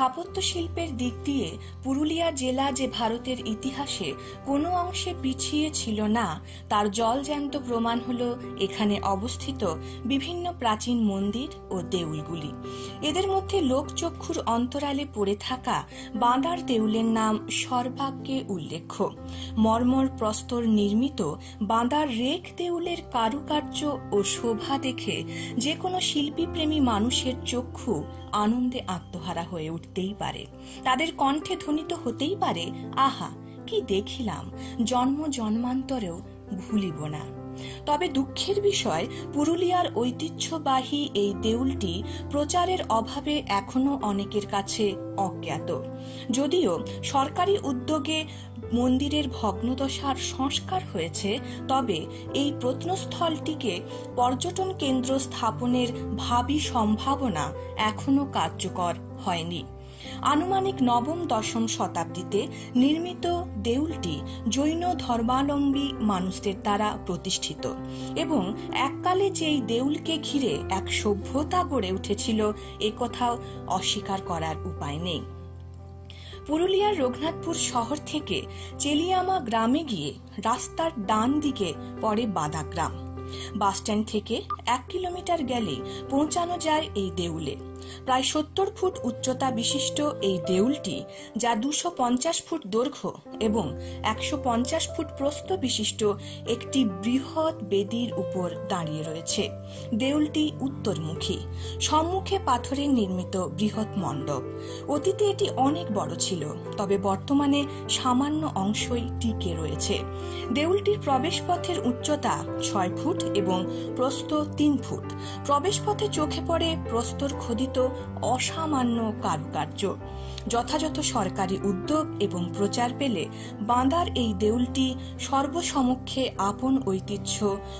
স্থাপত্য শিল্পের দিক দিয়ে পুরুলিয়া জেলা যে ভারতের ইতিহাসে কোনো অংশে পিছিয়ে ছিল না, তার জলজ্যান্ত প্রমাণ হল এখানে অবস্থিত বিভিন্ন প্রাচীন মন্দির ও দেউলগুলি। এদের মধ্যে লোকচক্ষুর অন্তরালে পড়ে থাকা বাঁদার দেউলের নাম সর্বাগ্যে উল্লেখ্য। মর্মর প্রস্তর নির্মিত বাঁদার রেক দেউলের কারুকার্য ও শোভা দেখে যে কোনো শিল্পীপ্রেমী মানুষের চক্ষু আনন্দে আত্মহারা হয়ে উঠতেই পারে। তাদের কণ্ঠে ধ্বনিত হতেই পারে, আহা, কি দেখিলাম, জন্ম জন্মান্তরেও ভুলিব না। তবে দুঃখের বিষয়, পুরুলিয়ার ঐতিহ্যবাহী এই দেউলটি প্রচারের অভাবে এখনও অনেকের কাছে অজ্ঞাত। যদিও সরকারি উদ্যোগে মন্দিরের ভগ্নদশার সংস্কার হয়েছে, তবে এই প্রত্নস্থলটিকে পর্যটন কেন্দ্র স্থাপনের ভাবি সম্ভাবনা এখনও কার্যকর হয়নি। আনুমানিক নবম দশম শতাব্দীতে নির্মিত দেউলটি জৈন ধর্মাবলম্বী মানুষদের দ্বারা প্রতিষ্ঠিত এবং এককালে যেই দেউলকে ঘিরে এক সভ্যতা গড়ে উঠেছিল একথাও অস্বীকার করার উপায় নেই। পুরুলিয়ার রঘুনাথপুর শহর থেকে চেলিয়ামা গ্রামে গিয়ে রাস্তার ডান দিকে পড়ে বাদাগ্রাম বাসস্ট্যান্ড থেকে এক কিলোমিটার গেলে পৌঁছানো যায় এই দেউলে। প্রায় সত্তর ফুট উচ্চতা বিশিষ্ট এই দেউলটি যা দুশো পঞ্চাশ ফুট দৈর্ঘ্য এবং একশো পঞ্চাশ ফুট প্রস্থ বিশিষ্ট একটি বৃহৎ বেদির উপর দাঁড়িয়ে রয়েছে। দেউলটি উত্তরমুখী, সম্মুখে পাথরের নির্মিত বৃহৎ মণ্ডপ। অতীতে এটি অনেক বড় ছিল, তবে বর্তমানে সামান্য অংশই টিকে রয়েছে। দেউলটির প্রবেশপথের উচ্চতা ছয় ফুট এবং প্রস্থ তিন ফুট। প্রবেশপথে চোখে পড়ে প্রস্তর খোদিত অসামান্য কারুকার্য। যথাযথ সরকারি উদ্যোগ এবং প্রচার পেলে বাঁদার এই দেউলটি সর্বসমক্ষে আপন ঐতিহ্য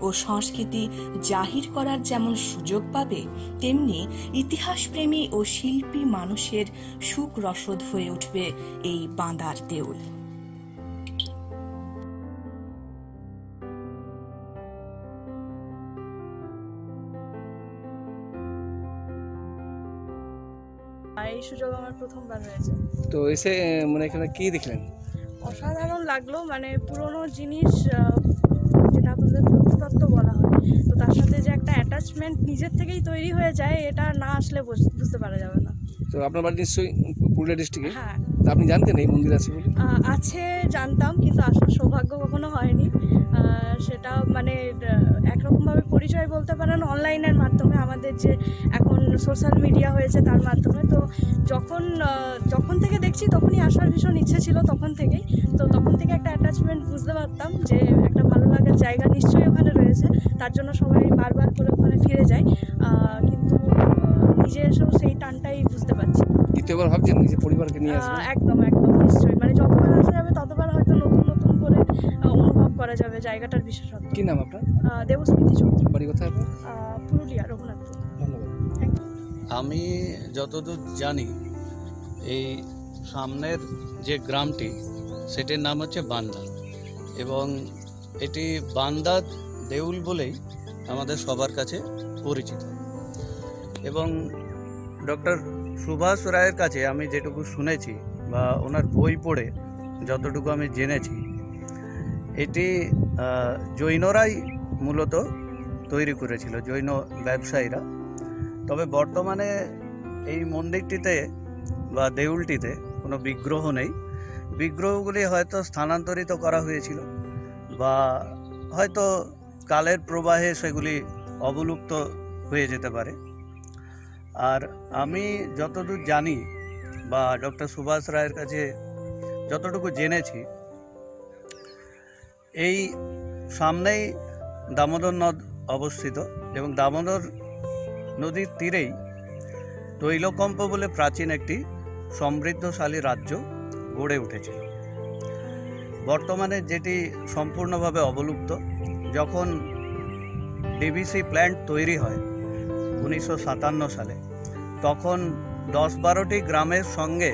ও সংস্কৃতি জাহির করার যেমন সুযোগ পাবে, তেমনি ইতিহাসপ্রেমী ও শিল্পী মানুষের সুখ রসদ হয়ে উঠবে এই বাঁদার দেউল। এই সুযোগ আমার প্রথমবার হয়েছে। তো এসে মানে এখানে কি দেখলেন? অসাধারণ লাগল মানে পুরনো জিনিস যেটা আপনাদের প্রত্নতত্ত্ব বলা হয়। তো তার সাথে যে একটা অ্যাটাচমেন্ট নিজের থেকেই তৈরি হয়ে যায় এটা না আসলে বুঝতে পারা যাবে না। তো আপনার বাড়ি নিশ্চয়ই পুরুলিয়া ডিস্ট্রিক্টে হ্যাঁ। আপনি জানতেন এই মন্দির আছে বলে? আছে জানতাম কিন্তু আসার সৌভাগ্য কখনো হয়নি। সেটা মানে একরকমভাবে পরিচয় বলতে পারেন অনলাইনের মাধ্যমে আমাদের যে এখন সোশ্যাল মিডিয়া হয়েছে তার মাধ্যমে। তো যখন যখন থেকে দেখছি তখনই আসার ভীষণ ইচ্ছে ছিল তখন থেকেই। তো তখন থেকে একটা অ্যাটাচমেন্ট বুঝতে পারতাম যে একটা ভালো লাগার জায়গা নিশ্চয়ই ওখানে রয়েছে। তার জন্য সবাই বারবার করে ওখানে ফিরে যায়। কিন্তু নিজে এসেও সেই টানটাই বুঝতে পারছি দ্বিতীয়বার ভাবছেন নিজের পরিবারকে নিয়ে একদম একদম নিশ্চয়ই মানে যতবার আসা যাবে ততবার হয়তো নতুন নতুন করে আহ, অনুভব করা যাবে জায়গাটার বিশেষত্ব। কি নাম আপনার? দেবস্মৃতি চৌধুরী। বাড়ি কোথায় আপনার? পুরুলিয়া রঘুনাথপুর। ধন্যবাদ। আমি যতদূর জানি এই সামনের যে গ্রামটি সেটির নাম হচ্ছে বান্দা। এবং এটি বান্দা দেউল বলেই আমাদের সবার কাছে পরিচিত। এবং ডক্টর সুভাষ রায়ের কাছে আমি যেটুকু শুনেছি বা ওনার বই পড়ে যতটুকু আমি জেনেছি এটি জৈনরাই মূলত তৈরি করেছিল, জৈন ব্যবসায়ীরা। তবে বর্তমানে এই মন্দিরটিতে বা দেউলটিতে কোনো বিগ্রহ নেই। বিগ্রহগুলি হয়তো স্থানান্তরিত করা হয়েছিল বা হয়তো কালের প্রবাহে সেগুলি অবলুপ্ত হয়ে যেতে পারে। আর আমি যতদূর জানি বা ডক্টর সুভাষ রায়ের কাছে যতটুকু জেনেছি এই সামনেই দামোদর নদ অবস্থিত এবং দামোদর নদীর তীরেই তৈলকম্প বলে প্রাচীন একটি সমৃদ্ধশালী রাজ্য গড়ে উঠেছিল। বর্তমানে যেটি সম্পূর্ণভাবে অবলুপ্ত, যখন ডিবিসি প্ল্যান্ট তৈরি হয় উনিশশো সাতান্ন সালে, তখন দশ বারোটি গ্রামের সঙ্গে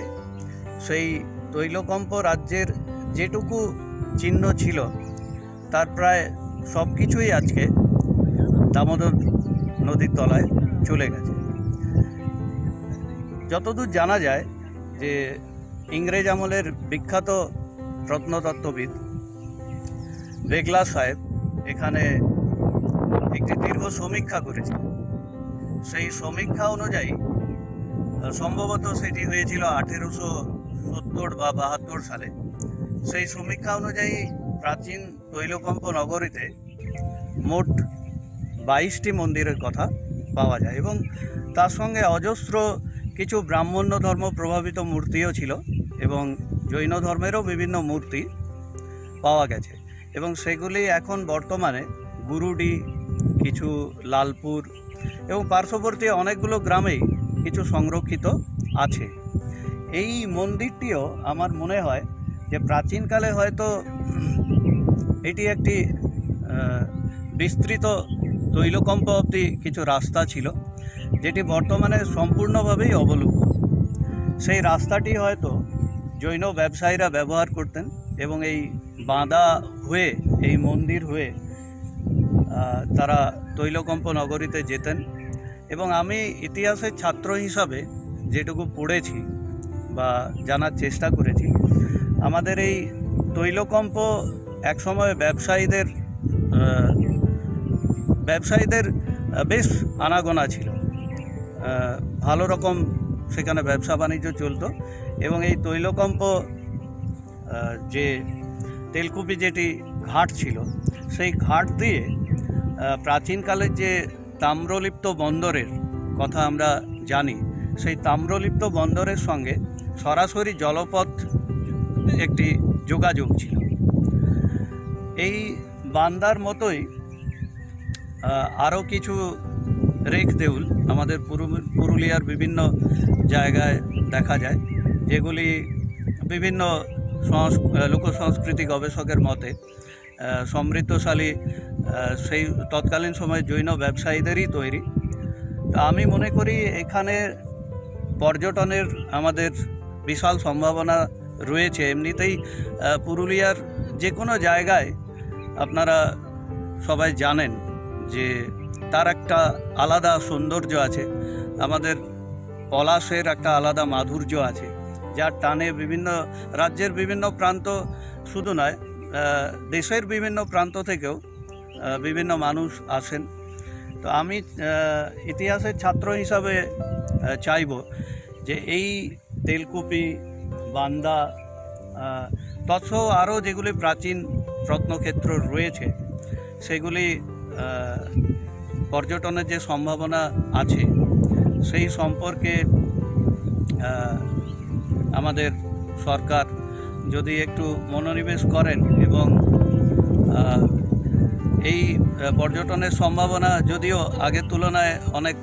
সেই তৈলকম্প রাজ্যের যেটুকু চিহ্ন ছিল তার প্রায় সব কিছুই আজকে দামোদর নদীর তলায় চলে গেছে। যতদূর জানা যায় যে ইংরেজ আমলের বিখ্যাত প্রত্নতত্ত্ববিদ বেগলা সাহেব এখানে একটি দীর্ঘ সমীক্ষা করেছে সেই সমীক্ষা অনুযায়ী সম্ভবত সেটি হয়েছিল আঠেরোশো সত্তর বা বাহাত্তর সালে। সেই সমীক্ষা অনুযায়ী প্রাচীন তৈলকম্প নগরীতে মোট বাইশটি মন্দিরের কথা পাওয়া যায় এবং তার সঙ্গে অজস্র কিছু ব্রাহ্মণ্য ধর্ম প্রভাবিত মূর্তিও ছিল এবং জৈন ধর্মেরও বিভিন্ন মূর্তি পাওয়া গেছে এবং সেগুলি এখন বর্তমানে গুরুডি, কিছু লালপুর এবং পার্শ্ববর্তী অনেকগুলো গ্রামেই কিছু সংরক্ষিত আছে। এই মন্দিরটিও আমার মনে হয় যে প্রাচীনকালে হয়তো এটি একটি বিস্তৃত তৈলকম্প অবধি কিছু রাস্তা ছিল, যেটি বর্তমানে সম্পূর্ণভাবেই অবলুপ্ত। সেই রাস্তাটি হয়তো জৈন ব্যবসায়ীরা ব্যবহার করতেন এবং এই বাঁধা হয়ে, এই মন্দির হয়ে তারা তৈলকম্প নগরীতে যেতেন। এবং আমি ইতিহাসের ছাত্র হিসাবে যেটুকু পড়েছি বা জানার চেষ্টা করেছি, আমাদের এই তৈলকম্প একসময় ব্যবসায়ীদের ব্যবসায়ীদের বেশ আনাগোনা ছিল। ভালো রকম সেখানে ব্যবসা বাণিজ্য চলতো এবং এই তৈলকম্প যে তেলকুপি যেটি ঘাট ছিল, সেই ঘাট দিয়ে প্রাচীনকালের যে তাম্রলিপ্ত বন্দরের কথা আমরা জানি, সেই তাম্রলিপ্ত বন্দরের সঙ্গে সরাসরি জলপথ একটি যোগাযোগ ছিল। এই বান্দার মতোই আরও কিছু রেখ দেউল আমাদের পুরুলিয়ার বিভিন্ন জায়গায় দেখা যায়, যেগুলি বিভিন্ন সংস- লোক সংস্কৃতি গবেষকের মতে সমৃদ্ধশালী সেই তৎকালীন সময় জৈন ব্যবসায়ীদেরই তৈরি। তো আমি মনে করি এখানে পর্যটনের আমাদের বিশাল সম্ভাবনা রয়েছে। এমনিতেই পুরুলিয়ার যে কোনো জায়গায় আপনারা সবাই জানেন যে তার একটা আলাদা সৌন্দর্য আছে। আমাদের পলাশের একটা আলাদা মাধুর্য আছে, যার টানে বিভিন্ন রাজ্যের বিভিন্ন প্রান্ত শুধু নয় দেশের বিভিন্ন প্রান্ত থেকেও বিভিন্ন মানুষ আসেন। তো আমি ইতিহাসের ছাত্র হিসাবে চাইব যে এই তেলকুপি, বান্দা তৎসহ আরও যেগুলি প্রাচীন রত্নক্ষেত্র রয়েছে, সেগুলি পর্যটনের যে সম্ভাবনা আছে, সেই সম্পর্কে আমাদের সরকার যদি একটু মনোনিবেশ করেন এবং এই পর্যটনের সম্ভাবনা যদিও আগের তুলনায় অনেক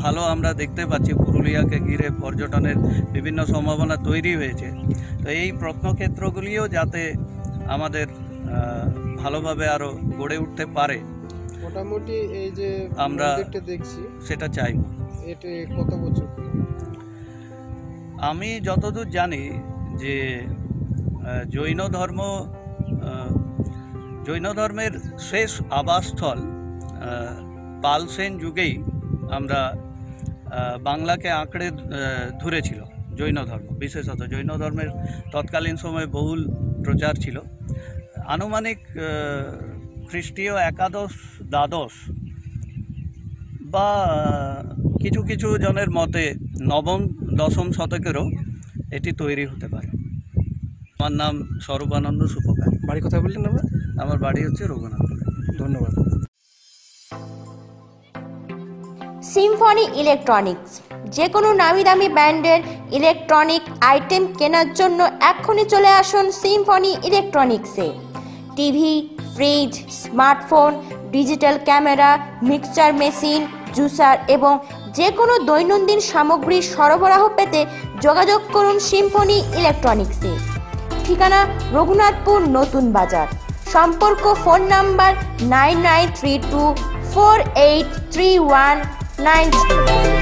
ভালো আমরা দেখতে পাচ্ছি, পুরুলিয়াকে ঘিরে পর্যটনের বিভিন্ন সম্ভাবনা তৈরি হয়েছে, তো এই প্রত্নক্ষেত্রগুলিও যাতে আমাদের ভালোভাবে আরও গড়ে উঠতে পারে মোটামুটি এই যে আমরা- দেখছি সেটা চাইব। এটা কত বছর? আমি যতদূর জানি যে জৈন ধর্ম জৈন ধর্মের শেষ আবাসস্থল আহ, পাল সেন যুগেই আমরা বাংলাকে আঁকড়ে ধরেছিল জৈন ধর্ম। বিশেষত জৈন ধর্মের তৎকালীন সময়ে বহুল প্রচার ছিল। আনুমানিক খ্রিস্টীয় একাদশ দ্বাদশ বা কিছু কিছু জনের মতে নবম দশম শতকেরও এটি তৈরি হতে পারে। আমার নাম স্বরূপানন্দ সুপকার। বাড়ি কথা বললেন আমরা আমার বাড়ি হচ্ছে রঘুনাথ ধন্যবাদ। Symphony electronics. যে কোনো নামি দামি ব্র্যান্ডের ইলেকট্রনিক আইটেম কেনার জন্য এক্ষুনি চলে আসুন Symphony ইলেকট্রনিক্সে। TV, fridge, smartphone, digital camera, mixture machine, juicer এবং যে কোনো দৈনন্দিন সামগ্রী সরবরাহ পেতে যোগাযোগ করুন সিম্ফনি ইলেকট্রনিক্সে। ঠিকানা রঘুনাথপুর নতুন বাজার। সম্পর্ক phone number nine nine three two four eight three one nine three